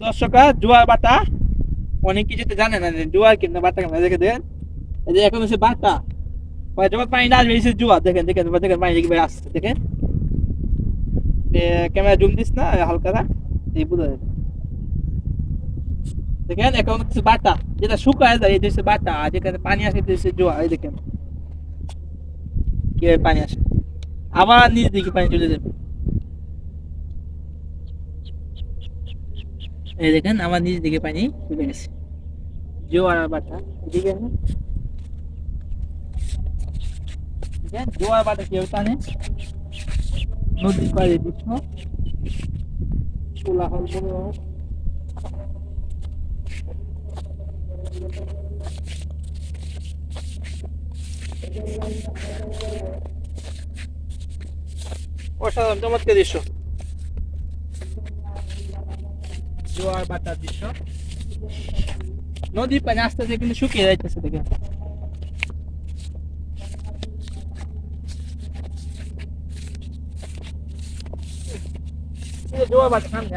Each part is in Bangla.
দর্শকরা জোয়ার বাটা। অনেক কিছু তো জানে না যে জোয়ার কিনা বাটা দেখে দেন। এই যে এখন হচ্ছে বাটা। যখন পানি আসবে জোয়ার দেখেন দেখেন দেখেন পানি দেখবে আসছে, দেখেন। ক্যামেরা জুম দিস না হালকা না, এই বুঝা যাবে। দেখেন, এখন হচ্ছে বাটা, যেটা শুকায় যায়, এই হচ্ছে বাটা, আর যেখানে পানি আসে হচ্ছে জোয়ার এই দেখেন। কীভাবে পানি আসে। আবার নিচ দিকে পানি চলে যাবে। এই দেখেন, আমার নিচ দিকে পানি চলে গেছে। জোয়ার বাটা এদিকে জোয়ার বাটা কেউ টানে। নদীর পাড়ে দৃশ্য কোলাহল বড়। অসাধারণ, চমৎকার দৃশ্য। জোয়ার বাটার দৃশ্য নদীর পানি আস্তে আস্তে কিন্তু শুকিয়ে যাইতেছে দেখে জোয়ার বাটা সামনে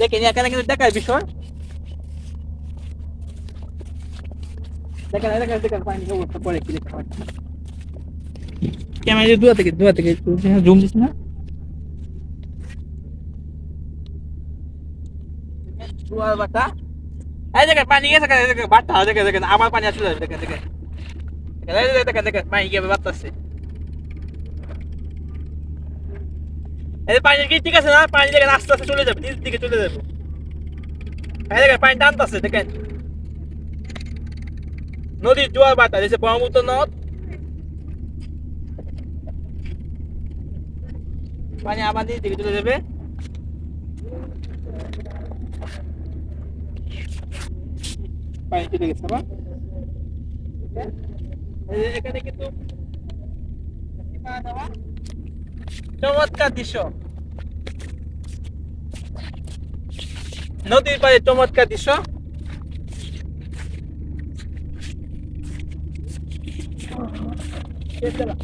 দেখেন, এখানে কিন্তু দেখার বিষয়। দেখেন দেখেন দেখেন পানি পরে কি পাচ্ছি ক্যামেরা দূর থেকে দূর থেকে জুম দিস না? জোয়ার বাটা। এই দেখেন, পানি গেছে, দেখেন বাটা দেখেন দেখেন, আমার পানি আসলে দেখেন দেখেন। দেখেন দেখেন দেখেন, পানি গিয়ে বাড়তেছে। এই পানি কি ঠিক আছে না? পানি দেখেন, আস্তে আস্তে চলে যাবে, নিচ দিকে চলে যাবে। এই দেখেন, পানি টানতেছে, দেখেন। নদীর জোয়ার বাটা এসে ব্রহ্মপুত্র নদ। পানি আবার দিকে চলে যাবে। পানি চলে গেছে আবার এখানে কিন্তু চমৎকার দৃশ্য নদীর পাড়ে চমৎকার দৃশ্য দিলাম।